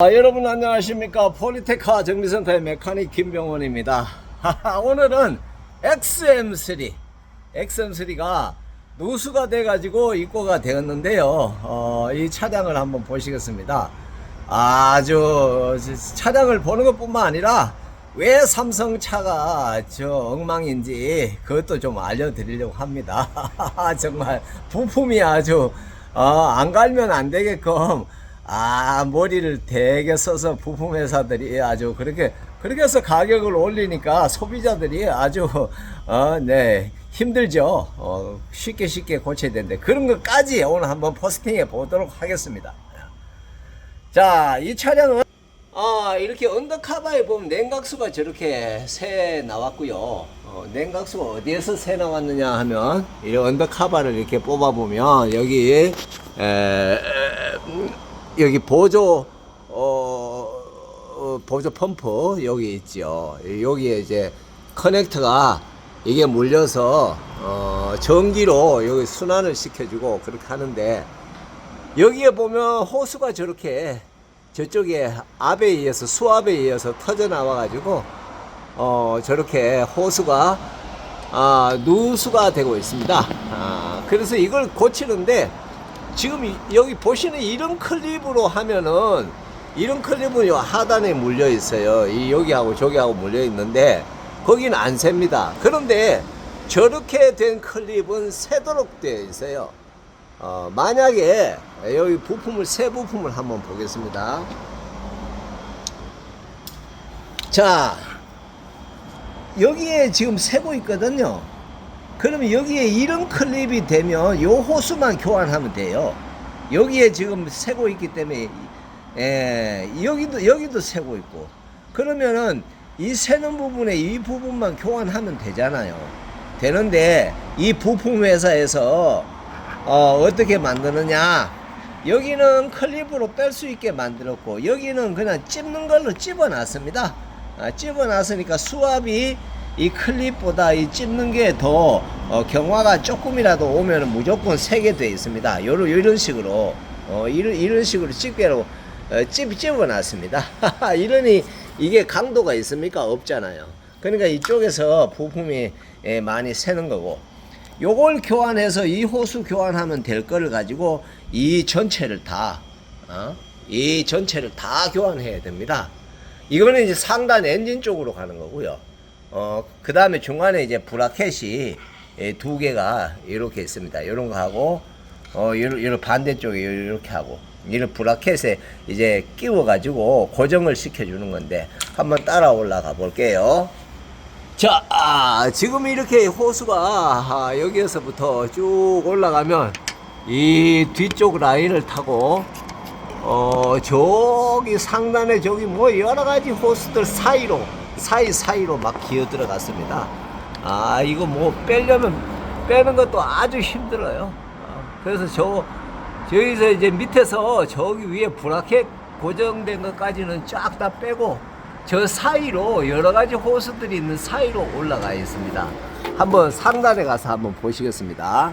아, 여러분 안녕하십니까? 폴리테카 정비센터의 메카닉 김병원입니다. 오늘은 XM3 XM3가 누수가 돼 가지고 입고가 되었는데요. 어, 이 차량을 한번 보시겠습니다. 아주 차량을 보는 것 뿐만 아니라 왜 삼성차가 저 엉망인지 그것도 좀 알려드리려고 합니다. 정말 부품이 아주 어, 안 갈면 안 되게끔 아 머리를 되게 써서 부품 회사들이 아주 그렇게 그렇게 해서 가격을 올리니까 소비자들이 아주 어 네 힘들죠. 어 쉽게 쉽게 고쳐야 되는데 그런 것까지 오늘 한번 포스팅해 보도록 하겠습니다. 자 이 차량은 아 이렇게 언더카바에 보면 냉각수가 저렇게 새 나왔고요. 어, 냉각수가 어디에서 새 나왔느냐 하면 이 언더카바를 이렇게 뽑아 보면 여기 에, 여기 보조 어, 어, 보조 펌프 여기 있죠. 여기에 이제 커넥터가 이게 물려서 어, 전기로 여기 순환을 시켜주고 그렇게 하는데 여기에 보면 호수가 저렇게 저쪽에 압에 의해서 수압에 의해서 터져 나와 가지고 어, 저렇게 호수가 아, 누수가 되고 있습니다. 아, 그래서 이걸 고치는데 지금 이- 여기 보시는 이런 클립으로 하면은 이런 클립은 요 하단에 물려 있어요. 이 여기하고 저기하고 물려 있는데 거기는 안 셉니다. 그런데 저렇게 된 클립은 새도록 되어 있어요. 어, 만약에 여기 부품을 새 부품을 한번 보겠습니다. 자, 여기에 지금 새고 있거든요. 그러면 여기에 이런 클립이 되면 요 호수만 교환하면 돼요. 여기에 지금 새고 있기 때문에 예, 여기도 여기도 새고 있고 그러면은 이 새는 부분에 이 부분만 교환하면 되잖아요. 되는데 이 부품 회사에서 어, 어떻게 만드느냐? 여기는 클립으로 뺄 수 있게 만들었고 여기는 그냥 찝는 걸로 찝어놨습니다. 아, 찝어놨으니까 수압이 이 클립보다 이 찝는 게더 어, 경화가 조금이라도 오면 무조건 세게 돼 있습니다. 요런 이런 식으로 어, 이런 이런 식으로 집게로 어, 찝 찝어놨습니다. 이러니 이게 강도가 있습니까? 없잖아요. 그러니까 이쪽에서 부품이 예, 많이 새는 거고 요걸 교환해서 이 호수 교환하면 될 거를 가지고 이 전체를 다, 어? 이 전체를 다 교환해야 됩니다. 이거는 이제 상단 엔진 쪽으로 가는 거고요. 어, 그 다음에 중간에 이제 브라켓이 예, 두 개가 이렇게 있습니다. 이런 거 하고, 어, 이런, 이런 반대쪽에 이렇게 하고, 이런 브라켓에 이제 끼워가지고 고정을 시켜주는 건데, 한번 따라 올라가 볼게요. 자, 아, 지금 이렇게 호수가 아, 여기에서부터 쭉 올라가면 이 뒤쪽 라인을 타고 어, 저기 상단에 저기 뭐 여러 가지 호수들 사이로 사이 사이로 막 기어 들어갔습니다. 아, 이거 뭐 빼려면 빼는 것도 아주 힘들어요. 아, 그래서 저 저기서 이제 밑에서 저기 위에 브라켓 고정된 것까지는 쫙 다 빼고 저 사이로 여러 가지 호수들이 있는 사이로 올라가 있습니다. 한번 상단에 가서 한번 보시겠습니다.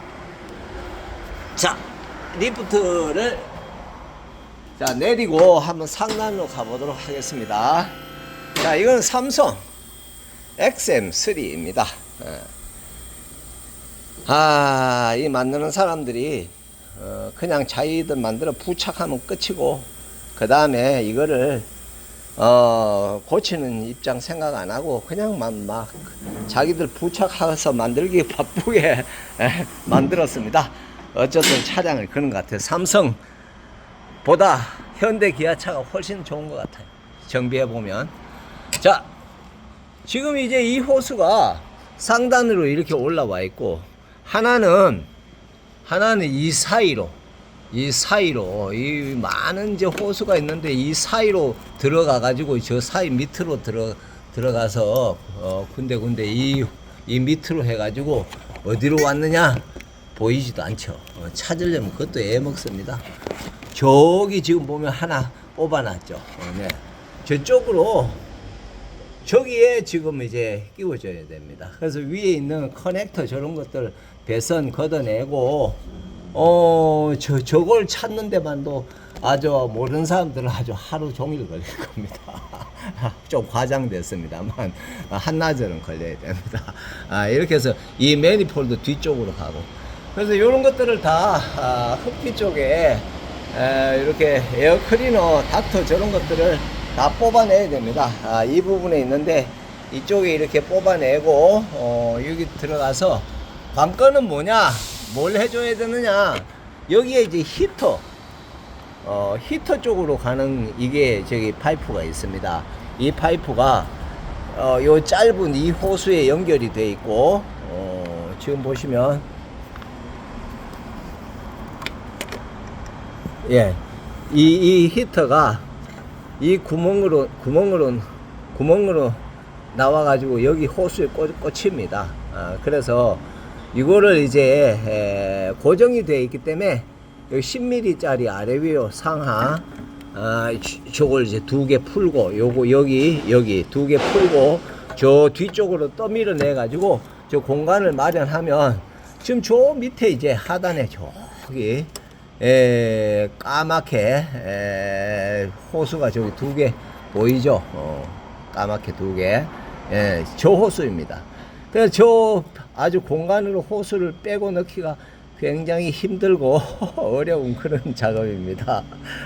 자, 리프트를 자 내리고 한번 상단으로 가보도록 하겠습니다. 자, 이건 삼성 XM3입니다. 아, 이 만드는 사람들이 어, 그냥 자기들 만들어 부착하면 끝이고 그 다음에 이거를 어, 고치는 입장 생각 안 하고 그냥만 막 자기들 부착해서 만들기 바쁘게 에, 만들었습니다. 어쨌든 차량을 그런 것 같아요. 삼성보다 현대 기아차가 훨씬 좋은 것 같아요. 정비해 보면. 자, 지금 이제 이 호수가 상단으로 이렇게 올라와 있고 하나는 하나는 이 사이로 이 사이로 이 많은 이제 호수가 있는데 이 사이로 들어가 가지고 저 사이 밑으로 들어 들어가서 어 군데 군데 이 이 밑으로 해 가지고 어디로 왔느냐 보이지도 않죠. 어, 찾으려면 그것도 애 먹습니다. 저기 지금 보면 하나 뽑아놨죠. 어, 네. 저쪽으로 저기에 지금 이제 끼워줘야 됩니다. 그래서 위에 있는 커넥터 저런 것들 배선 걷어내고 어, 저, 저걸 찾는 데만도 아주 모르는 사람들은 아주 하루 종일 걸릴 겁니다. 좀 과장됐습니다만 한나절은 걸려야 됩니다. 아, 이렇게 해서 이 매니폴드 뒤쪽으로 가고 그래서 이런 것들을 다 아, 흡기 쪽에 에, 이렇게 에어 클리너, 닥터 저런 것들을 다 뽑아내야 됩니다. 아, 이 부분에 있는데 이쪽에 이렇게 뽑아내고 어, 여기 들어가서 관건은 뭐냐? 뭘 해줘야 되느냐? 여기에 이제 히터, 어, 히터 쪽으로 가는 이게 저기 파이프가 있습니다. 이 파이프가 어, 요 짧은 이 호수에 연결이 돼 있고 어, 지금 보시면 예, 이, 이 히터가 이 구멍으로 구멍으로 구멍으로 나와가지고 여기 호수에 꽂, 꽂힙니다. 아, 그래서 이거를 이제 에, 고정이 되어 있기 때문에 여기 10mm짜리 아래 위로 상하 아, 이- 저걸 이제 두 개 풀고 요거 여기 여기 두 개 풀고 저 뒤쪽으로 떠밀어 내 가지고 저 공간을 마련하면 지금 저 밑에 이제 하단에 저기 에, 까맣게 에, 호수가 저기 두 개 보이죠? 어, 까맣게 두 개. 예, 저 호수입니다. 그래서 저 아주 공간으로 호수를 빼고 넣기가 굉장히 힘들고 어려운 그런 작업입니다.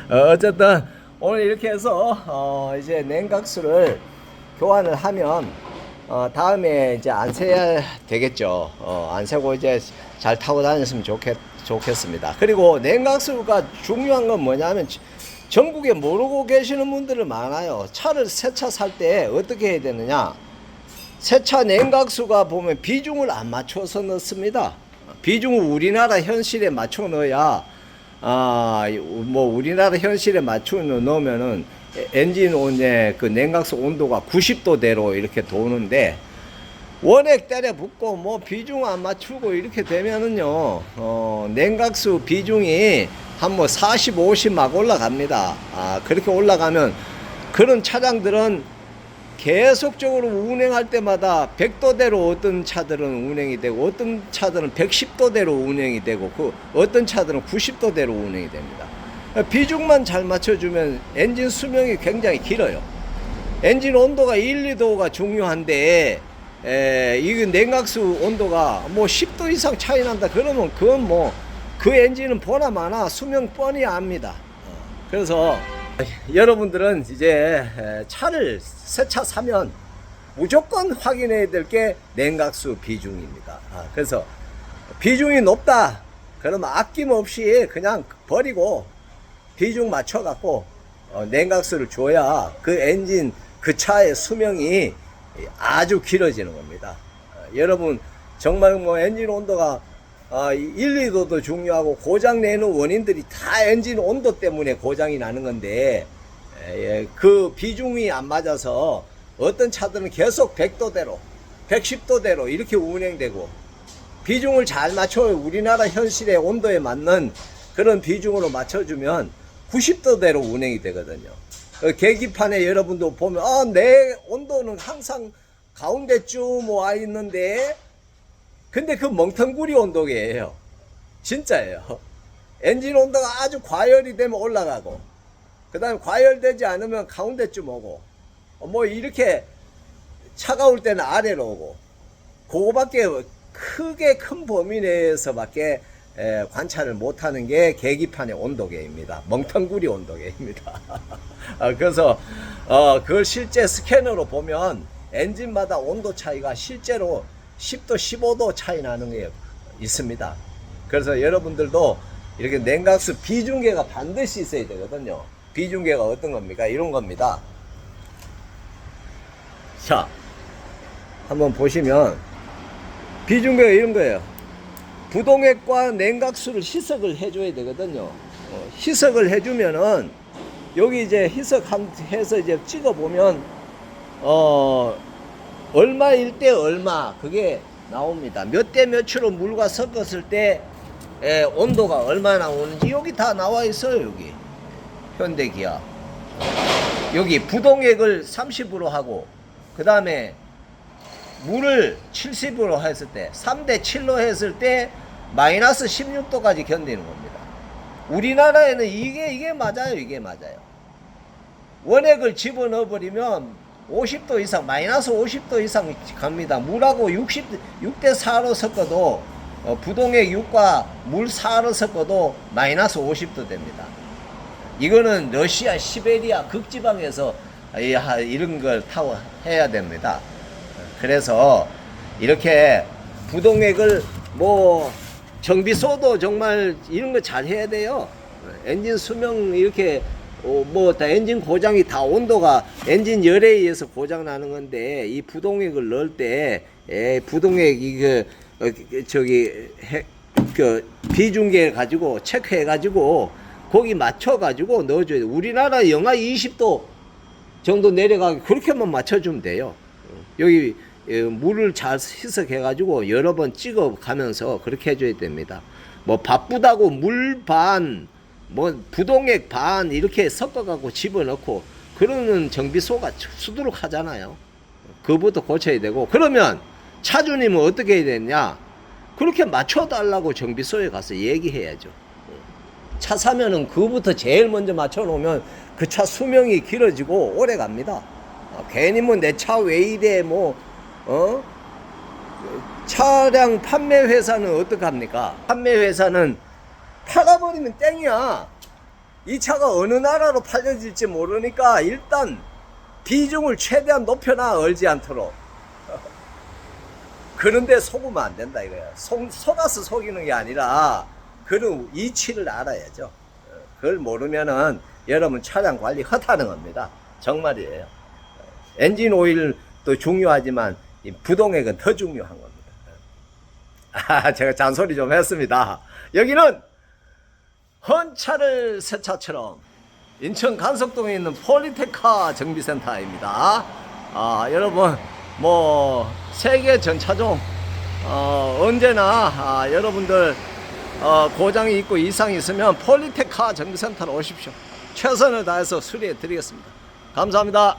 어, 어쨌든 오늘 이렇게 해서 어, 이제 냉각수를 교환을 하면 어, 다음에 이제 안 세야 되겠죠. 어, 안 세고 이제 잘 타고 다녔으면 좋겠, 좋겠습니다. 그리고 냉각수가 중요한 건 뭐냐면 지- 전국에 모르고 계시는 분들은 많아요. 차를 새 차 살 때 어떻게 해야 되느냐? 새 차 냉각수가 보면 비중을 안 맞춰서 넣습니다. 비중을 우리나라 현실에 맞춰 넣어야 아, 뭐 우리나라 현실에 맞춰 넣으면은 에- 엔진 온의 그 냉각수 온도가 90도대로 이렇게 도는데 원액 때려 붓고 뭐 비중 안 맞추고 이렇게 되면은요 어 냉각수 비중이 한 뭐 40, 50 막 올라갑니다. 아 그렇게 올라가면 그런 차량들은 계속적으로 운행할 때마다 100도대로 어떤 차들은 운행이 되고 어떤 차들은 110도대로 운행이 되고 그 어떤 차들은 90도대로 운행이 됩니다. 비중만 잘 맞춰주면 엔진 수명이 굉장히 길어요. 엔진 온도가 1, 2도가 중요한데 에, 이 냉각수 온도가 뭐 10도 이상 차이 난다 그러면 그건 뭐 그 엔진은 보나 마나 수명 뻔히 압니다. 어, 그래서 여러분들은 이제 에, 차를 새 차 사면 무조건 확인해야 될 게 냉각수 비중입니다. 아, 그래서 비중이 높다 그러면 아낌없이 그냥 버리고 비중 맞춰 갖고 어, 냉각수를 줘야 그 엔진 그 차의 수명이 아주 길어지는 겁니다. 어, 여러분 정말 뭐 엔진 온도가 어, 1, 2도도 중요하고 고장 내는 원인들이 다 엔진 온도 때문에 고장이 나는 건데 에, 예, 그 비중이 안 맞아서 어떤 차들은 계속 100도대로 110도대로 이렇게 운행되고 비중을 잘 맞춰 우리나라 현실의 온도에 맞는 그런 비중으로 맞춰주면 90도대로 운행이 되거든요. 어, 계기판에 여러분도 보면 아, 내 온도는 항상 가운데쯤 와 있는데 근데 그 멍텅구리 온도계예요. 진짜예요. 엔진 온도가 아주 과열이 되면 올라가고 그 다음에 과열되지 않으면 가운데쯤 오고 어, 뭐 이렇게 차가울 때는 아래로 오고 그거밖에 크게 큰 범위 내에서밖에 에, 관찰을 못하는 게 계기판의 온도계입니다. 멍텅구리 온도계입니다. 아, 그래서 어, 그걸 실제 스캐너로 보면 엔진마다 온도 차이가 실제로 10도, 15도 차이 나는 게 있습니다. 그래서 여러분들도 이렇게 냉각수 비중계가 반드시 있어야 되거든요. 비중계가 어떤 겁니까? 이런 겁니다. 자, 한번 보시면 비중계가 이런 거예요. 부동액과 냉각수를 희석을 해줘야 되거든요. 어, 희석을 해주면은 여기 이제 희석해서 이제 찍어 보면 어 얼마일 때 얼마 그게 나옵니다. 몇 대 몇으로 물과 섞었을 때 에, 온도가 얼마 나 오는지 여기 다 나와 있어요. 여기 현대기아 여기 부동액을 30으로 하고 그 다음에 물을 70으로 했을 때 3대 7로 했을 때 마이너스 16도까지 견디는 겁니다. 우리나라에는 이게 이게 맞아요. 이게 맞아요. 원액을 집어넣어 버리면 50도 이상 마이너스 50도 이상 갑니다. 물하고 60 6대 4로 섞어도 어, 부동액 6과 물 4로 섞어도 마이너스 50도 됩니다. 이거는 러시아 시베리아 극지방에서 이런 걸 타고 해야 됩니다. 그래서 이렇게 부동액을 뭐 정비소도 정말 이런 거 잘 해야 돼요. 엔진 수명 이렇게 어, 뭐다 엔진 고장이 다 온도가 엔진 열에 의해서 고장 나는 건데 이 부동액을 넣을 때 에, 부동액 이거 어, 저기 해, 그 비중계 가지고 체크해 가지고 거기 맞춰 가지고 넣어줘야 돼. 우리나라 영하 20도 정도 내려가게 그렇게만 맞춰주면 돼요. 여기 예, 물을 잘 희석해 가지고 여러 번 찍어 가면서 그렇게 해줘야 됩니다. 뭐 바쁘다고 물 반, 뭐 부동액 반 이렇게 섞어 갖고 집어넣고 그러는 정비소가 수두룩 하잖아요. 그부터 고쳐야 되고 그러면 차주님은 어떻게 해야 되냐? 그렇게 맞춰달라고 정비소에 가서 얘기해야죠. 차 사면은 그부터 제일 먼저 맞춰 놓으면 그 차 수명이 길어지고 오래 갑니다. 어, 괜히 뭐 내 차 왜 이래 뭐 어? 차량 판매 회사는 어떡합니까? 판매 회사는 팔아버리면 땡이야. 이 차가 어느 나라로 팔려질지 모르니까 일단 비중을 최대한 높여놔 얼지 않도록. 그런데 속으면 안 된다 이거야. 속, 속아서 속이는 게 아니라 그런 이치를 알아야죠. 어, 그걸 모르면은 여러분 차량 관리 헛하는 겁니다. 정말이에요. 엔진 오일도 중요하지만 이 부동액은 더 중요한 겁니다. 아, 제가 잔소리 좀 했습니다. 여기는 헌차를 새 차처럼 인천 간석동에 있는 폴리테카 정비센터입니다. 아, 여러분, 뭐, 세계 전차종, 어, 언제나, 아, 여러분들, 어, 고장이 있고 이상이 있으면 폴리테카 정비센터로 오십시오. 최선을 다해서 수리해 드리겠습니다. 감사합니다.